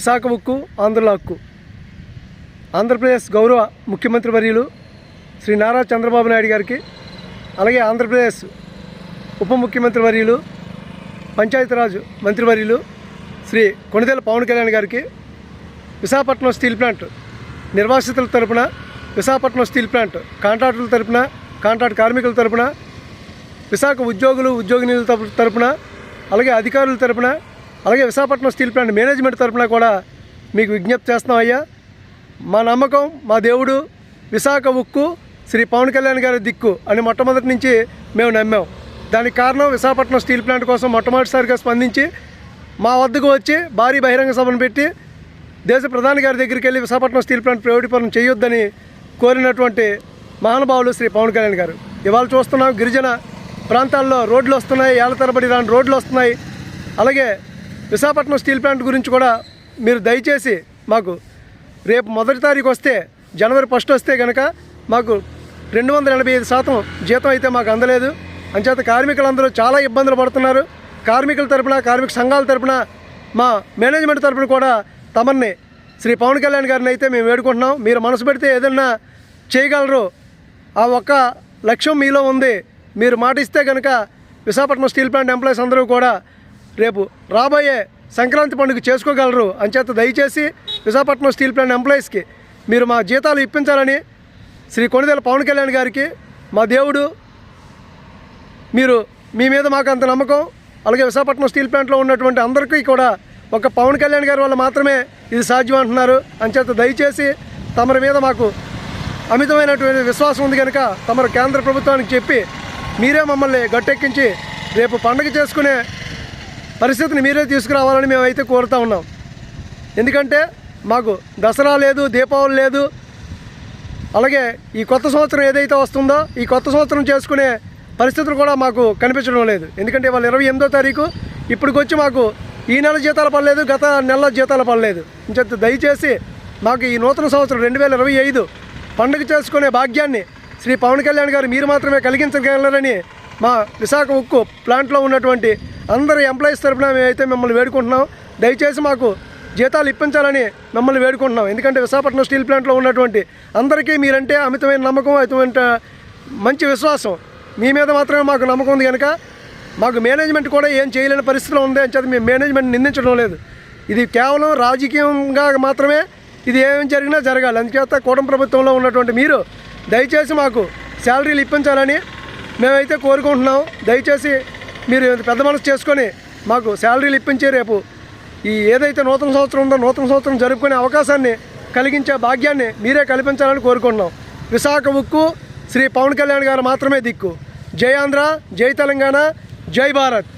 విశాఖ ఉక్కు ఆంధ్రుల హక్కు ఆంధ్రప్రదేశ్ గౌరవ ముఖ్యమంత్రి వర్యులు శ్రీ నారా చంద్రబాబు నాయుడు గారికి అలాగే ఆంధ్రప్రదేశ్ ఉప ముఖ్యమంత్రి వర్యులు పంచాయతీరాజ్ మంత్రివర్యులు శ్రీ కొణిదెల పవన్ కళ్యాణ్ గారికి విశాఖపట్నం స్టీల్ ప్లాంట్ నిర్వాసితుల తరపున విశాఖపట్నం స్టీల్ ప్లాంట్ కాంట్రాక్టుల తరపున కాంట్రాక్ట్ కార్మికుల తరపున విశాఖ ఉద్యోగులు ఉద్యోగినీల తరపు- తరపున అలాగే అధికారుల తరపున అలాగే విశాఖపట్నం స్టీల్ ప్లాంట్ మేనేజ్మెంట్ తరఫున కూడా మీకు విజ్ఞప్తి చేస్తున్నాం అయ్యా. మా నమ్మకం మా దేవుడు విశాఖ ఉక్కు శ్రీ పవన్ కళ్యాణ్ గారి దిక్కు అని మొట్టమొదటి నుంచి మేము నమ్మాం. దానికి కారణం విశాఖపట్నం స్టీల్ ప్లాంట్ కోసం మొట్టమొదటిసారిగా స్పందించి మా వద్దకు వచ్చి భారీ బహిరంగ సభను పెట్టి దేశ ప్రధాని గారి దగ్గరికి వెళ్ళి విశాఖపట్నం స్టీల్ ప్లాంట్ ప్రైవేటీకరణ చేయొద్దని కోరినటువంటి మహానుభావులు శ్రీ పవన్ కళ్యాణ్ గారు. ఇవాళ చూస్తున్నాం గిరిజన ప్రాంతాల్లో రోడ్లు వస్తున్నాయి ఏళ్ళ తరబడి రాని రోడ్లు వస్తున్నాయి. అలాగే విశాఖపట్నం స్టీల్ ప్లాంట్ గురించి కూడా మీరు దయచేసి మాకు రేపు మొదటి తారీఖు వస్తే జనవరి ఫస్ట్ వస్తే కనుక మాకు రెండు వందల ఎనభై ఐదు శాతం జీతం అయితే మాకు అందలేదు. అంచేత కార్మికులందరూ చాలా ఇబ్బందులు పడుతున్నారు. కార్మికుల తరపున కార్మిక సంఘాల తరపున మా మేనేజ్మెంట్ తరపున కూడా తమన్ని శ్రీ పవన్ కళ్యాణ్ గారిని అయితే మేము వేడుకుంటున్నాం. మీరు మనసు పెడితే ఏదన్నా చేయగలరు. ఆ ఒక్క లక్ష్యం మీలో ఉంది. మీరు మాట ఇస్తే కనుక విశాఖపట్నం స్టీల్ ప్లాంట్ ఎంప్లాయీస్ అందరూ కూడా రేపు రాబోయే సంక్రాంతి పండుగ చేసుకోగలరు. అంచేత దయచేసి విశాఖపట్నం స్టీల్ ప్లాంట్ ఎంప్లాయీస్కి మీరు మా జీతాలు ఇప్పించాలని శ్రీ కొనిదేల పవన్ కళ్యాణ్ గారికి మా దేవుడు మీరు మీ మీద మాకు అంత నమ్మకం. అలాగే విశాఖపట్నం స్టీల్ ప్లాంట్లో ఉన్నటువంటి అందరికీ కూడా ఒక పవన్ కళ్యాణ్ గారి వల్ల మాత్రమే ఇది సాధ్యం అంటున్నారు. అంచేత దయచేసి తమరి మీద మాకు అమితమైనటువంటి విశ్వాసం ఉంది కనుక తమరు కేంద్ర ప్రభుత్వానికి చెప్పి మీరే మమ్మల్ని గట్టెక్కించి రేపు పండగ చేసుకునే పరిస్థితిని మీరే తీసుకురావాలని మేమైతే కోరుతా ఉన్నాం. ఎందుకంటే మాకు దసరా లేదు దీపావళి లేదు. అలాగే ఈ కొత్త సంవత్సరం ఏదైతే వస్తుందో ఈ కొత్త సంవత్సరం చేసుకునే పరిస్థితులు కూడా మాకు కనిపించడం లేదు. ఎందుకంటే వాళ్ళు ఇరవై ఎనిమిదో తారీఖు. ఇప్పటికొచ్చి మాకు ఈ నెల జీతాలు పడలేదు గత నెల జీతాలు పడలేదు. ఇంచేత దయచేసి మాకు ఈ నూతన సంవత్సరం రెండు వేల ఇరవై ఐదు పండుగ చేసుకునే భాగ్యాన్ని శ్రీ పవన్ కళ్యాణ్ గారు మీరు మాత్రమే కలిగించగలరని మా విశాఖ ఉక్కు ప్లాంట్లో ఉన్నటువంటి అందరు ఎంప్లాయీస్ తరఫున మేమైతే మిమ్మల్ని వేడుకుంటున్నాం. దయచేసి మాకు జీతాలు ఇప్పించాలని మిమ్మల్ని వేడుకుంటున్నాం. ఎందుకంటే విశాఖపట్నం స్టీల్ ప్లాంట్లో ఉన్నటువంటి అందరికీ మీరంటే అమితమైన నమ్మకం అటువంటి మంచి విశ్వాసం. మీ మీద మాత్రమే మాకు నమ్మకం ఉంది కనుక మాకు మేనేజ్మెంట్ కూడా ఏం చేయలేని పరిస్థితిలో ఉంది అని చెప్పి మేము మేనేజ్మెంట్ నిందించడం లేదు. ఇది కేవలం రాజకీయంగా మాత్రమే ఇది ఏం జరిగినా జరగాలి. అందుచేత కూటమి ప్రభుత్వంలో ఉన్నటువంటి మీరు దయచేసి మాకు శాలరీలు ఇప్పించాలని మేమైతే కోరుకుంటున్నాం. దయచేసి మీరు పెద్ద మనసు చేసుకొని మాకు శాలరీలు ఇప్పించి రేపు ఈ ఏదైతే నూతన సంవత్సరం ఉందో నూతన సంవత్సరం జరుపుకునే అవకాశాన్ని కలిగించే భాగ్యాన్ని మీరే కల్పించాలని కోరుకుంటున్నాం. విశాఖ ఉక్కు శ్రీ పవన్ కళ్యాణ్ గారు మాత్రమే దిక్కు. జై ఆంధ్ర జై తెలంగాణ జై భారత్.